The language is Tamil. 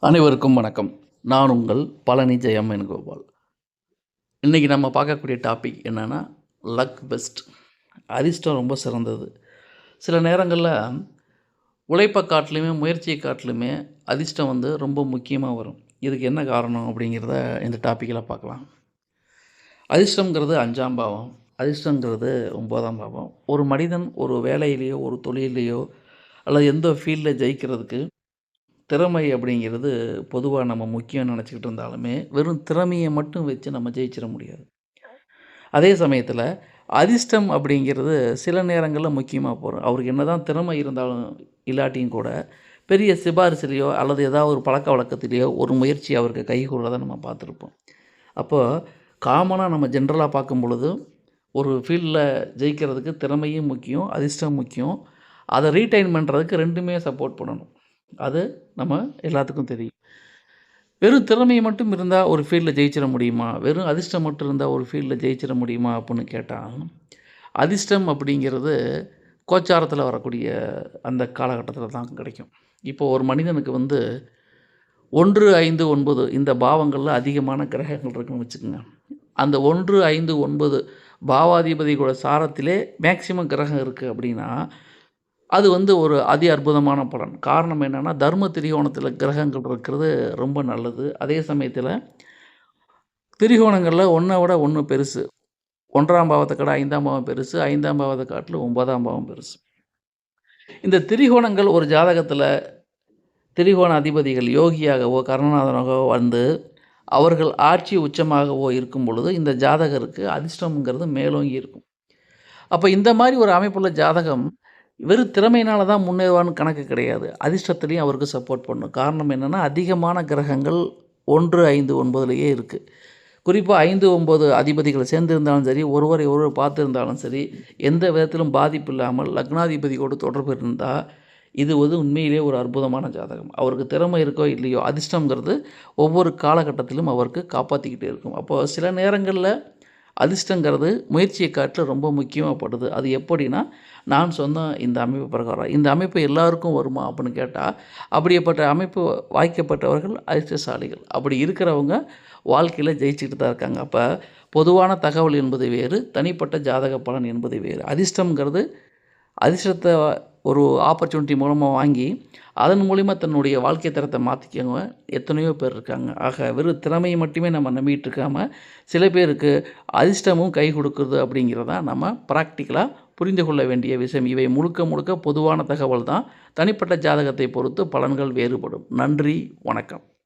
அனைவருக்கும் வணக்கம். நான் உங்கள் பழனி ஜெயம் வேணுகோபால். இன்றைக்கி நம்ம பார்க்கக்கூடிய டாபிக் என்னென்னா லக் பெஸ்ட் அதிர்ஷ்டம் ரொம்ப சிறந்தது. சில நேரங்களில் உழைப்பை காட்டிலுமே முயற்சியை காட்டிலுமே அதிர்ஷ்டம் வந்து ரொம்ப முக்கியமாக வரும். இதுக்கு என்ன காரணம் அப்படிங்கிறத இந்த டாப்பிக்கில் பார்க்கலாம். அதிர்ஷ்டங்கிறது அஞ்சாம் பாவம். அதிர்ஷ்டங்கிறது ஒன்பதாம் பாவம். ஒரு மனிதன் ஒரு வேலையிலேயோ ஒரு தொழிலையோ அல்லது எந்த ஃபீல்டில் ஜெயிக்கிறதுக்கு திறமை அப்படிங்கிறது பொதுவாக நம்ம முக்கியம் நினச்சிக்கிட்டு இருந்தாலுமே வெறும் திறமையை மட்டும் வச்சு நம்ம ஜெயிச்சிட முடியாது. அதே சமயத்தில் அதிர்ஷ்டம் அப்படிங்கிறது சில நேரங்களில் முக்கியமாக போகிறோம் அவருக்கு என்ன தான் திறமை இருந்தாலும் இல்லாட்டியும் கூட பெரிய சிபாரிசுலேயோ அல்லது ஏதாவது ஒரு பழக்க வழக்கத்திலேயோ ஒரு முயற்சி அவருக்கு கை கூடுறதை நம்ம பார்த்துருப்போம். அப்போது காமனாக நம்ம ஜென்ரலாக பார்க்கும் பொழுது ஒரு ஃபீல்டில் ஜெயிக்கிறதுக்கு திறமையும் முக்கியம் அதிர்ஷ்டம் முக்கியம். அதை ரீட்டைன் பண்ணுறதுக்கு ரெண்டுமே சப்போர்ட் பண்ணணும். அது நம்ம எல்லாத்துக்கும் தெரியும். வெறும் திறமையை மட்டும் இருந்தால் ஒரு ஃபீல்டில் ஜெயிச்சிட முடியுமா? வெறும் அதிர்ஷ்டம் மட்டும் இருந்தால் ஒரு ஃபீல்டில் ஜெயிச்சிட முடியுமா அப்படின்னு கேட்டால் அதிர்ஷ்டம் அப்படிங்கிறது கோச்சாரத்தில் வரக்கூடிய அந்த காலகட்டத்தில் தான் கிடைக்கும். இப்போ ஒரு மனிதனுக்கு வந்து ஒன்று ஐந்து ஒன்பது இந்த பாவங்களில் அதிகமான கிரகங்கள் இருக்குன்னு வச்சுக்கோங்க. அந்த ஒன்று ஐந்து ஒன்பது பாவாதிபதிகளோட சாரத்திலே மேக்சிமம் கிரகம் இருக்குது அப்படின்னா அது வந்து ஒரு அதி அற்புதமான பலன். காரணம் என்னென்னா தர்ம திரிகோணத்தில் கிரகங்கள் இருக்கிறது ரொம்ப நல்லது. அதே சமயத்தில் திரிகோணங்களில் ஒன்றை விட ஒன்று பெருசு. ஒன்றாம் பாவத்தை கடை ஐந்தாம் பாவம் பெருசு. ஐந்தாம் பாவத்தை காட்டில் ஒன்பதாம் பாவம் பெருசு. இந்த திரிகோணங்கள் ஒரு ஜாதகத்தில் திரிகோண அதிபதிகள் யோகியாகவோ கருணநாதனாகவோ வந்து அவர்கள் ஆட்சி உச்சமாகவோ இருக்கும் பொழுது இந்த ஜாதகருக்கு அதிர்ஷ்டம்ங்கிறது மேலோங்கி இருக்கும். அப்போ இந்த மாதிரி ஒரு அமைப்புள்ள ஜாதகம் வெறும் திறமையினால தான் முன்னேறுவான்னு கணக்கு கிடையாது. அதிர்ஷ்டத்துலேயும் அவருக்கு சப்போர்ட் பண்ணும் காரணம் என்னென்னா அதிகமான கிரகங்கள் ஒன்று ஐந்து ஒன்பதுலேயே இருக்குது குறிப்பாக ஐந்து ஒம்பது அதிபதிகள் சேர்ந்திருந்தாலும் சரி ஒருவரை ஒருவர் பார்த்துருந்தாலும் சரி எந்த விதத்திலும் பாதிப்பு இல்லாமல் லக்னாதிபதியோடு தொடர்பு இருந்தால் இது வந்து உண்மையிலே ஒரு அற்புதமான ஜாதகம். அவருக்கு திறமை இருக்கோ இல்லையோ அதிர்ஷ்டங்கிறது ஒவ்வொரு காலகட்டத்திலும் அவருக்கு காப்பாற்றிக்கிட்டே இருக்கும். அப்போது சில நேரங்களில் அதிர்ஷ்டங்கிறது முயற்சியை காட்டில் ரொம்ப முக்கியமாகப்படுது. அது எப்படின்னா நான் சொன்ன இந்த அமைப்பு பிரகாரம் இந்த அமைப்பு எல்லாருக்கும் வருமா அப்படின்னு கேட்டால் அப்படியேப்பட்ட அமைப்பு வாய்க்கப்பட்டவர்கள் அதிர்ஷ்டசாலிகள். அப்படி இருக்கிறவங்க வாழ்க்கையில் ஜெயிச்சுட்டு தான் இருக்காங்க. அப்போ பொதுவான தகவல் என்பது வேறு தனிப்பட்ட ஜாதக பலன் என்பது வேறு. அதிர்ஷ்டங்கிறது அதிர்ஷ்டத்தை ஒரு ஆப்பர்ச்சுனிட்டி மூலமாக வாங்கி அதன் மூலிமா தன்னுடைய வாழ்க்கை தரத்தை மாற்றிக்கவங்க எத்தனையோ பேர் இருக்காங்க. ஆக வெறும் திறமையை மட்டுமே நம்ம நம்பிக்கிட்டு இருக்காமல் சில பேருக்கு அதிர்ஷ்டமும் கை கொடுக்குறது அப்படிங்கிறத நம்ம ப்ராக்டிக்கலாக புரிந்து கொள்ள வேண்டிய விஷயம். இவை முழுக்க முழுக்க பொதுவான தகவல் தான் தனிப்பட்ட ஜாதகத்தை பொறுத்து பலன்கள் வேறுபடும். நன்றி வணக்கம்.